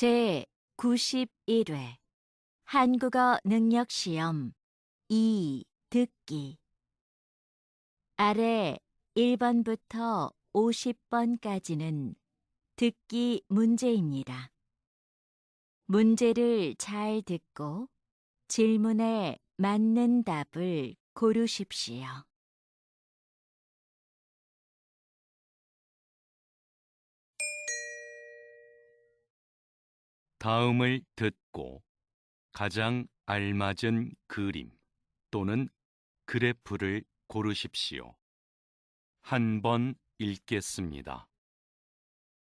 제 91회 한국어 능력 시험 2 듣기 아래 1번부터 50번까지는 듣기 문제입니다. 문제를 잘 듣고 질문에 맞는 답을 고르십시오. 다음을 듣고 가장 알맞은 그림 또는 그래프를 고르십시오. 한 번 읽겠습니다.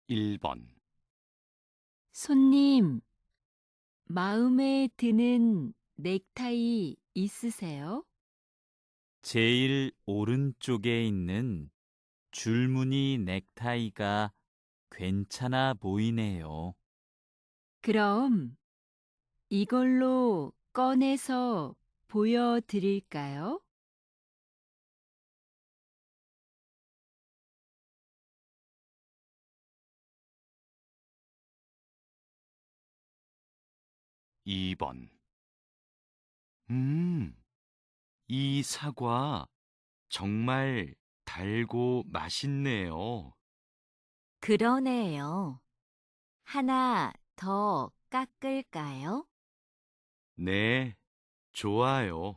1번, 손님, 마음에 드는 넥타이 있으세요? 제일 오른쪽에 있는 줄무늬 넥타이가 괜찮아 보이네요. 그럼 이걸로 꺼내서 보여드릴까요? 이번 음, 이 사과 정말 달고 맛있네요. 그러네요. 하나 더 깎을까요? 네, 좋아요.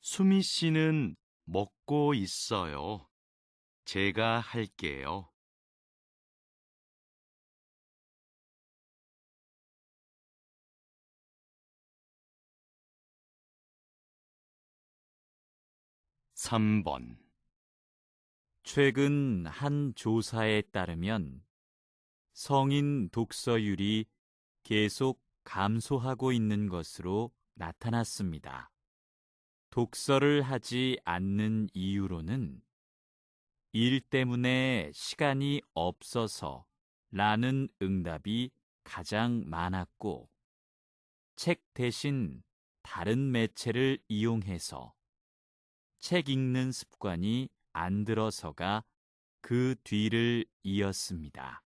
수미 씨는 먹고 있어요. 제가 할게요. 삼번 최근 한 조사에 따르면 성인 독서율이 계속 감소하고 있는 것으로 나타났습니다. 독서를 하지 않는 이유로는 일 때문에 시간이 없어서 라는 응답이 가장 많았고 책 대신 다른 매체를 이용해서 책 읽는 습관이 안 들어서가 그 뒤를 이었습니다.